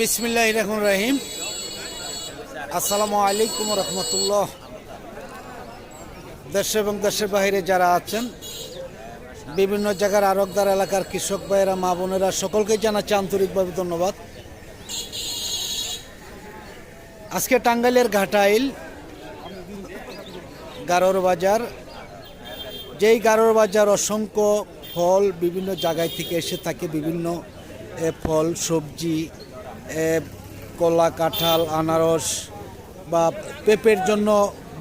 বিসমিল্লাহ রহমান রহিম। আসসালামু আলাইকুম রহমতুল্লাহ। দেশ এবং দেশের বাইরে যারা আছেন, বিভিন্ন জায়গার আরকদার এলাকার কৃষক ভাইয়েরা, মা বোনেরা, সকলকে জানাচ্ছি আন্তরিকভাবে ধন্যবাদ। আজকে টাঙ্গাইলের ঘাটাইল গারোর বাজার, যেই গারোর বাজার অসংখ্য ফল বিভিন্ন জায়গায় থেকে এসে থাকে, বিভিন্ন ফল, সবজি কলা, কাঁঠাল, আনারস বা পেঁপের জন্য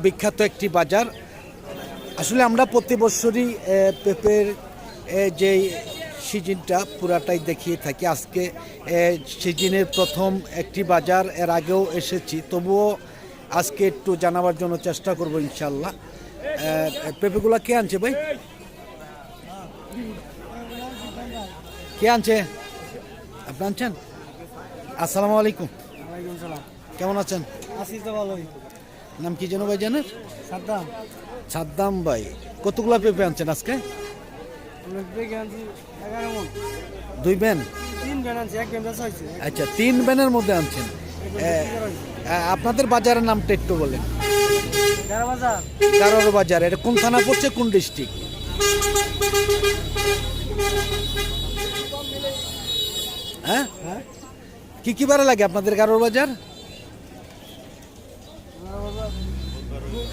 বিখ্যাত একটি বাজার। আসলে আমরা প্রতি বছরই পেঁপের যেই সিজনটা পুরাটাই দেখিয়ে থাকি। আজকে সিজনের প্রথম একটি বাজার, এর আগেও এসেছি। তবুও আজকে একটু জানাবার জন্য চেষ্টা করব ইনশাল্লাহ পেঁপেগুলা কে আনছে ভাই? কে আনছে? আপনি আনছেন? আসসালামু আলাইকুম। সালাম। কেমন আছেন? আছি তো ভালোই। নাম কি যেন ভাই জানেন সাদ্দাম। সাদ্দাম ভাই কতগুলা পেঁপে আনছেন আজকে? দুই ব্যান আচ্ছা তিন ব্যানের মধ্যে আনছেন। আপনাদের বাজারের নামটা একটু বলেন। কারোর বাজার এটা কোন থানা পড়ছে কোন ডিস্ট্রিক্ট? হ্যাঁ? হ্যাঁ? কি কি বারে লাগে আপনাদের কারোর বাজার?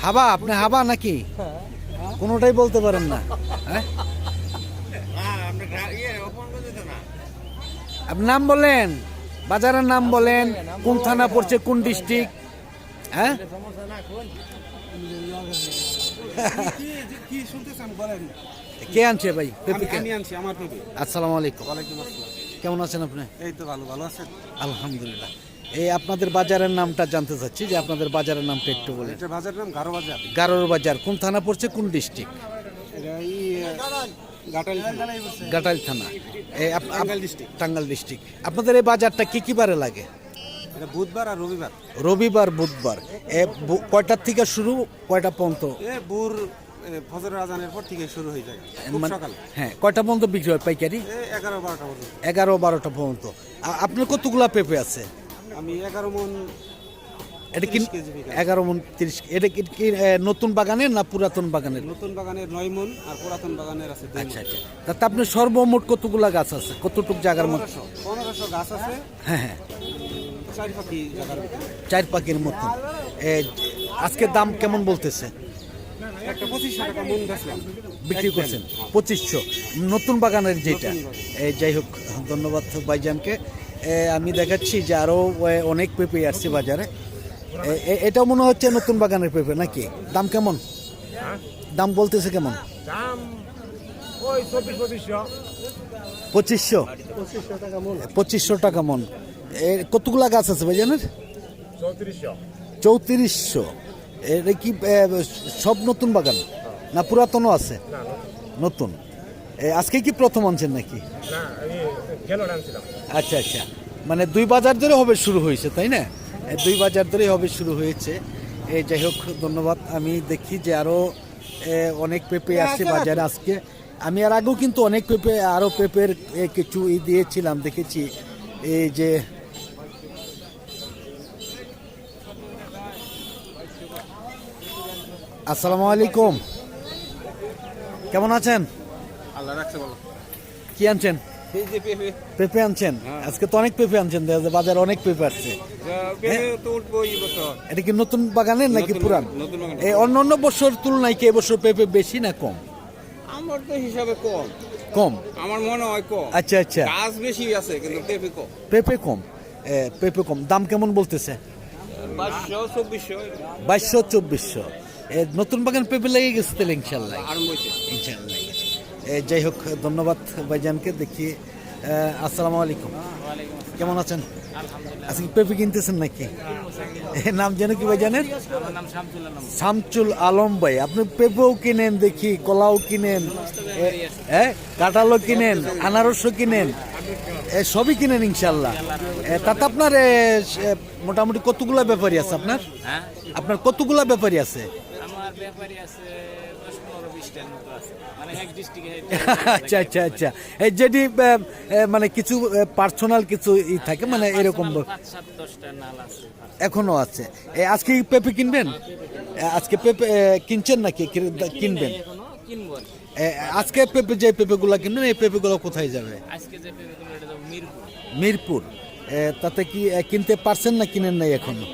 হাবা আপনি হাবা নাকি? কোনোটাই বলতে পারেন না। হ্যাঁ? আপনি নাম বলেন বাজারের নাম বলেন কোন থানা পড়ছে কোন ডিস্ট্রিক্ট হ্যাঁ? কি আনছে ভাই? আসসালামু আলাইকুম। কেমন আছেন আপনি? এই তো ভালো ভালো আছেন? আলহামদুলিল্লাহ। এই আপনাদের বাজারের নামটা জানতে চাচ্ছি যে আপনাদের বাজারের নামটা একটু বলেন এটা বাজার নাম গারো বাজার। গারোর বাজার কোন থানা পড়ছে কোন ডিস্ট্রিক্ট? গাটাইল থানা। টাঙ্গাইল ডিস্ট্রিক্ট। আপনাদের এই বাজারটা কি কি বারে লাগে? বুধবার আর রবিবার। রবিবার বুধবার। এ কয়টার থেকে শুরু কয়টা পর্যন্ত? ফজরের আজানের পর থেকে শুরু হয়ে যায়। খুব মানে- হ্যাঁ কয়টা পর্যন্ত বিক্রি হয় পাইকারি? এগারো বারোটা পর্যন্ত। এগারো বারোটা পর্যন্ত। আপনার কতগুলা পেঁপে আছে? আমি এগারো মন এটা কি 30 কেজি বিঘা। এগারো মন তিরিশ এটা কি নতুন বাগানের না পুরাতন বাগানের? নতুন বাগানের নয় মন আর পুরাতন বাগানের আছে আচ্ছা আচ্ছা। তাতে আপনার সর্বমোট কতগুলা গাছ আছে? কতটুক জায়গার মধ্যে? পনেরোশো গাছ আছে। হ্যাঁ হ্যাঁ। চারি পাখির মতন আজকে দাম কেমন বলতেছে? একটা পঁচিশশো টাকা মন বেচলাম বিক্রি করছেন। পঁচিশশো। নতুন বাগানের যেটা। যাই হোক ধন্যবাদ ভাইজানকে। আমি দেখাচ্ছি যে আরও অনেক পেঁপে আসছে বাজারে। এ, এ- এটাও মনে হচ্ছে নতুন বাগানের পেঁপে নাকি? দাম কেমন? দাম বলতেছে কেমন? দাম ওই চব্বিশ পঁচিশশো। পঁচিশশো? পঁচিশশো টাকা মন। কতগুলা গাছ আছে ভাইজানের? চৌত্রিশশো। চৌত্রিশশো। এটা কি সব নতুন বাগান? না পুরাতনও আছে? নতুন। এ, আজকে কি প্রথম আনছেন নাকি? আচ্ছা আচ্ছা। মানে দুই বাজার ধরে হবে শুরু হয়েছে তাই না? দুই বাজার ধরেই হবে শুরু হয়েছে। এ যাই হোক ধন্যবাদ। আমি দেখি যে আরও অনেক পেঁপে আসছে বাজারে আজকে। আমি আর আগেও কিন্তু অনেক পেঁপে আরও পেঁপের কিছু ই দিয়েছিলাম দেখেছি। এই যে আসসালামু আলাইকুম। কেমন আছেন? আল্লাহ রাখছে বলো কি আনছেন? পেঁপে। আনছেন? আজকে তো অনেক পেঁপে আনছেন বাজারে অনেক পেঁপে আসছে। বছর। এটা কি নতুন বাগানের নাকি পুরান? এই অন্য অন্য বছর তুলনায় কি এবছর পেঁপে বেশি না কম? আমার তো হিসাবে কম। কম? আমার মনে হয় কম। আচ্ছা আচ্ছা। গাছ বেশি আছে কিন্তু পেঁপে কম। পেঁপে কম? পেঁপে কম। দাম কেমন বলতেছে? বাইশশো চব্বিশশো। বাইশশো চব্বিশশো। নতুন বাগান পেঁপে লেগে গেছে তাহলে ইনশাল্লাহ ইনশাল্লাহ যাই হোক ধন্যবাদ ভাইজানকে। দেখি আসসালামু আলাইকুম। কেমন আছেন? আজকে পেঁপে কিনতেছেন নাকি? নাম যেন কি ভাইজানের? শামচুল আলম। ভাই আপনি পেঁপেও কিনেন দেখি কলাও কিনেন হ্যাঁ কাঁঠালও কিনেন আনারসও কিনেন সবই কিনেন ইনশাল্লাহ তাতে আপনার মোটামুটি কতগুলা ব্যাপারী আছে আপনার? আপনার কতগুলা ব্যাপারী আছে? ব্যাপারী আছে দশ পনেরো বিশটার মতো আছে। মানে এক ডিস্ট্রিক্টে আচ্ছা আচ্ছা আচ্ছা। এই যেটি মানে কিছু পার্সোনাল কিছু ই থাকে মানে এরকম এখনও আছে। আজকে কি পেঁপে কিনবেন? আজকে পেঁপে কিনছেন নাকি? কিনবেন? আজকে পেঁপে যে পেঁপেগুলো কিনবেন এই পেঁপেগুলো কোথায় যাবে? আজকে যে মিরপুর। মিরপুর। তাতে কি কিনতে পারছেন না কিনেন নাই এখনও?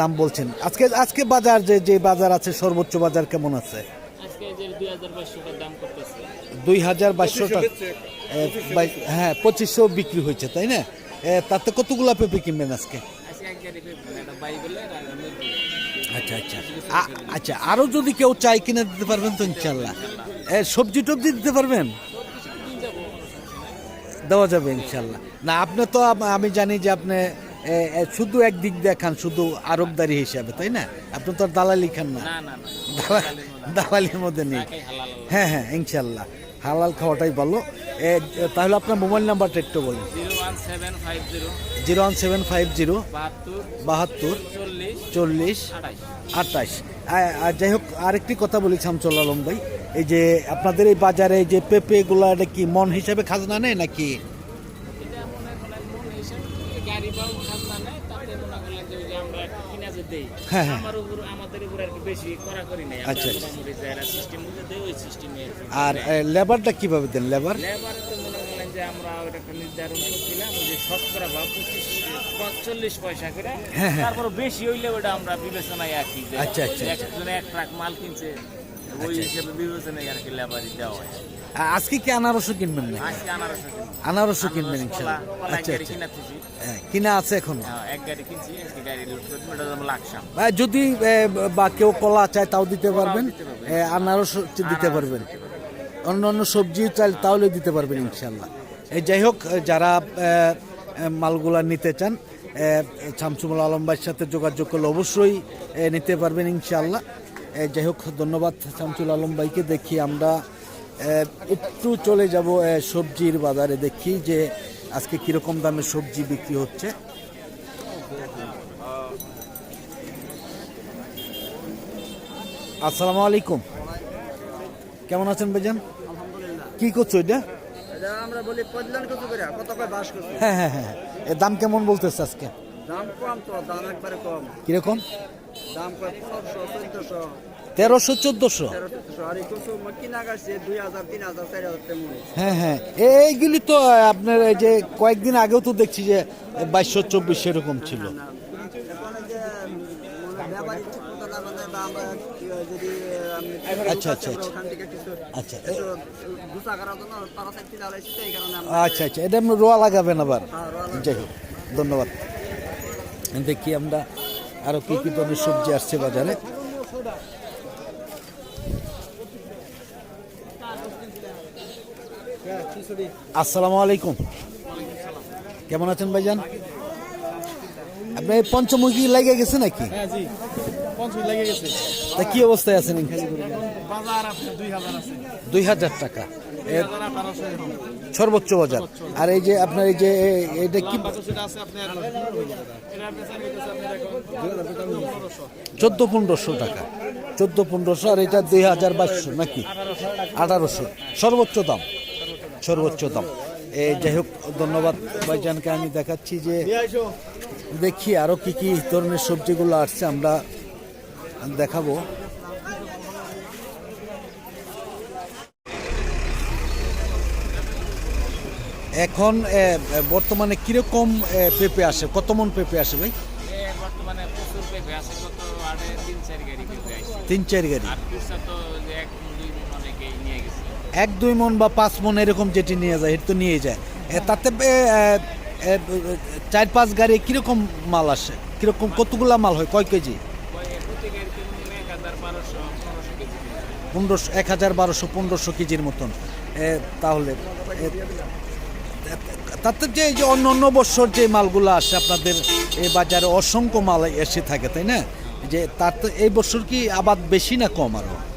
দাম বলছেন। আজকে আজকে বাজার যে যে বাজার আছে সর্বোচ্চ বাজার কেমন আছে? দুই হাজার বাইশশো টাকা। হ্যাঁ পঁচিশশো বিক্রি হয়েছে তাই না? তাতে কতগুলা পেঁপে কিনবেন আজকে? মিরপুর আচ্ছা আচ্ছা। আচ্ছা আরও যদি কেউ চাই কিনে দিতে পারবেন তো ইনশাল্লাহ সবজি টবজি দিতে পারবেন? দেওয়া যাবে ইনশাল্লাহ না আপনি তো আমি জানি যে আপনি এ, এ, শুধু একদিক দেখান শুধু আরবদারি হিসাবে তাই না? আপনি তো আর দালালি খান না। না না না দালা- দালালির মধ্যে নেই। হ্যাঁ হ্যাঁ ইনশাল্লাহ হালাল খাওয়াটাই ভালো। তাহলে আপনার মোবাইল নাম্বারটা একটু বলুন। Zero one seven five zero. বাহাত্তর। চল্লিশ। আটাইশ যাই হোক আরেকটি কথা বলি শামসুল আলম ভাই। এই যে আপনাদের এই বাজারে যে পেঁপে গুলা এটা কি মন হিসাবে খাজনা নেয় নাকি? আর লেবারটা কীভাবে দেন লেবার লেবার তো করলেন যে আমরা একটা নির্ধারণ করছিলাম যে শতকরা বা পঁচিশ পঁচল্লিশ পয়সা করে। হ্যাঁ, হ্যাঁ। তারপর বেশি হইলে ওটা আমরা বিবেচনায় আর কি আচ্ছা, আচ্ছা। একজনে এক ট্রাক মাল কিনছে ওই হিসেবে বিবেচনায় আর কি লেবারই দেওয়া হয়। আজকে কি আনারসও কিনবেন না। আনারসও কিনবেন ইনশাল্লাহ। আচ্ছা আচ্ছা। কিনা হ্যাঁ, আছে এখনও? হ্যাঁ, যদি বা কেউ কলা চায় তাও দিতে পারবেন। আনারস দিতে পারবেন। অন্য অন্য সবজি চাল তাহলে দিতে পারবেন ইনশাল্লাহ। এই যাই হোক যারা মালগুলা নিতে চান শামসুমুল আলম ভাইয়ের সাথে যোগাযোগ করলে অবশ্যই নিতে পারবেন ইনশাল্লাহ। যাই হোক ধন্যবাদ শামসুল আলম ভাইকে। দেখি আমরা একটু চলে যাব সবজির বাজারে দেখি যে আজকে কীরকম দামে সবজি বিক্রি হচ্ছে। আসসালামু আলাইকুম। কেমন আছেন ভাইজান? কি করছ এটা? এটা আমরা বলি কল্যাণ কত করে কত করে বাস করছে হ্যাঁ হ্যাঁ হ্যাঁ এর দাম কেমন বলতেছে আজকে? দাম কম তো দাম একবারে কম। কীরকম? দাম কম পনেরোশো চোদ্দশো। তেরোশো চোদ্দোশো। হ্যাঁ হ্যাঁ। এইগুলি তো আপনার এই যে কয়েকদিন আগেও তো দেখছি যে বাইশশো চব্বিশশো এরকম ছিল। আচ্ছা, আচ্ছা, আচ্ছা। আচ্ছা আচ্ছা আচ্ছা। এটা আপনি রোয়া লাগাবেন আবার। যাই হোক ধন্যবাদ। দেখি আমরা আরও কি কি ধরনের সবজি আসছে বাজারে। আসসালামু আলাইকুম। কেমন আছেন ভাইজান? আপনি পঞ্চমুখী লেগে গেছে নাকি? হ্যাঁ তা কি অবস্থায় আছেন দুই হাজার টাকা। সর্বোচ্চ বাজার। আর এই যে আপনার এই যে এটা কি চোদ্দ পনেরোশো টাকা। চোদ্দ পনেরোশো আর এটা দুই হাজার বাইশশো নাকি? আঠারোশো। সর্বোচ্চ দাম? সর্বোচ্চ দাম এই যাই হোক ধন্যবাদ ভাইজানকে আমি দেখাচ্ছি যে দেখি আরও কি কি ধরনের সবজিগুলো আসছে আমরা দেখাবো। এখন বর্তমানে কীরকম পেঁপে আসে? কত মন পেঁপে আসে ভাই? তিন চার গাড়ি এক, দুই মন বা পাঁচ মন এরকম যেটি নিয়ে যায়, এটা তো নিয়ে যায়। তাতে চার, পাঁচ গাড়ি কীরকম মাল আসে? কীরকম, কতগুলা মাল হয়? কয় কেজি? পনেরোশো, এক হাজার বারোশো, পনেরোশো কেজির মতন। তাহলে তাতে যে যে অন্য অন্য বছর যে মালগুলো আসে, আপনাদের এই বাজারে অসংখ্য মাল এসে থাকে, তাই না? যে তার তো এই বছর কি আবাদ বেশি না কম আরও? আবার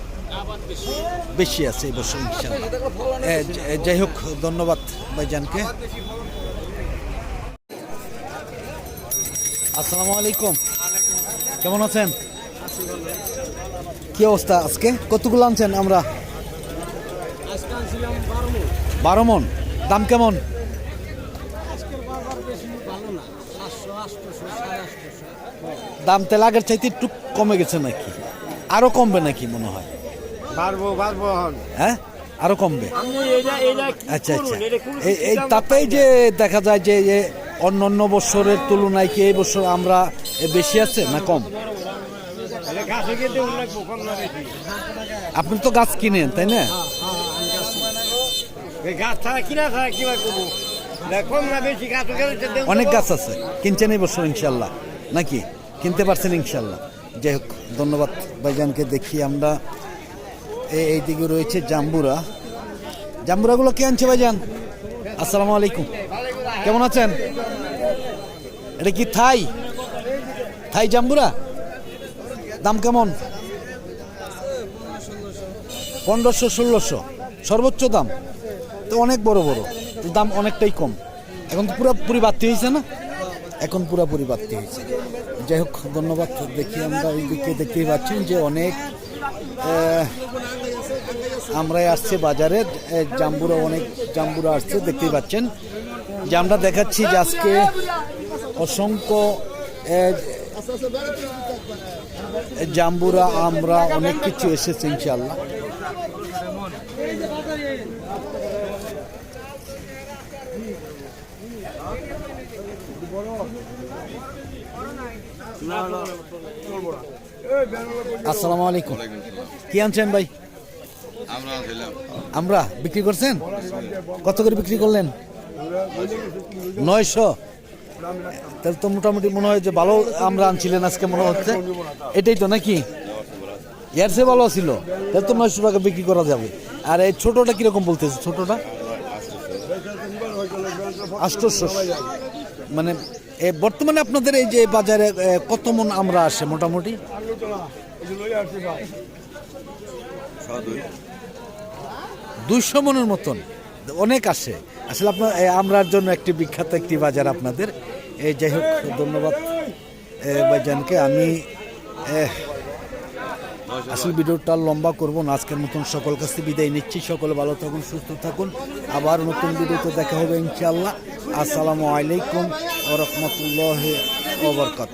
বেশি আছে এবছর যাই হোক, ধন্যবাদ ভাইজানকে। আসসালামু আলাইকুম। কেমন আছেন? কি অবস্থা আজকে? কতগুলো আনছেন আমরা? বারো মন। দাম কেমন? দাম তেল আগের চাইতে একটু কমে গেছে নাকি? আরও কমবে নাকি মনে হয়? হ্যাঁ? আরও কমবে? আচ্ছা আচ্ছা। এই তাতেই যে দেখা যায় যে অন্য অন্য বছরের তুলনায় কি এই বছর আমরা বেশি আছে না কম? আপনি তো গাছ কিনেন তাই না? অনেক গাছ আছে। কিনছেন এই বছর ইনশাল্লাহ। নাকি? কিনতে পারছেন ইনশাল্লাহ। যাই হোক ধন্যবাদ ভাইজানকে দেখি আমরা। এইদিকে রয়েছে জাম্বুরা। জাম্বুরাগুলো কে আনছে ভাইজান? আসসালামু আলাইকুম। কেমন আছেন? এটা কি থাই? থাই জাম্বুরা? দাম কেমন? পনেরোশো, ষোলোশো। সর্বোচ্চ দাম। তো অনেক বড় বড়। দাম অনেকটাই কম। এখন তো পুরোপুরি বাড়তি হয়েছে না? এখন পুরোপুরি বাড়তি হয়েছে। যাই হোক, ধন্যবাদ। দেখি আমরা এইদিকে দেখতেই পাচ্ছি যে অনেক আমরাই আসছে বাজারে জাম্বুরা অনেক জাম্বুরা আসছে দেখতেই পাচ্ছেন যে আমরা দেখাচ্ছি যে আজকে অসংখ্য জাম্বুরা আমরা অনেক কিছু এসেছে ইনশাল্লাহ আসসালামু আলাইকুম। কি আনছেন ভাই? আমরা বিক্রি করছেন? কত করে বিক্রি করলেন? নয়শো। তাহলে তো মোটামুটি মনে হয় যে ভালো আমরা আনছিলেন আজকে মনে হচ্ছে। এটাই তো নাকি? এর ভালো ছিল। তাহলে তো নয়শো টাকা বিক্রি করা যাবে। আর এই ছোটোটা কীরকম বলতেছে? ছোটোটা? আষ্টশো মানে বর্তমানে আপনাদের এই যে বাজারে কত মন আমরা আসে মোটামুটি? দুইশো মনের মতন অনেক আসে। আসলে আপনার আমরার জন্য একটি বিখ্যাত একটি বাজার আপনাদের। এই যাই হোক, ধন্যবাদ ভাইজানকে। আমি আসলে ভিডিওটা লম্বা করব না, আজকের মতন সকল কাছে বিদায় নিচ্ছি। সকলে ভালো থাকুন, সুস্থ থাকুন। আবার নতুন ভিডিওতে দেখা হবে ইনশাল্লাহ আসসালামু আলাইকুম। ও রহমতুল্লাহ ওবরকাত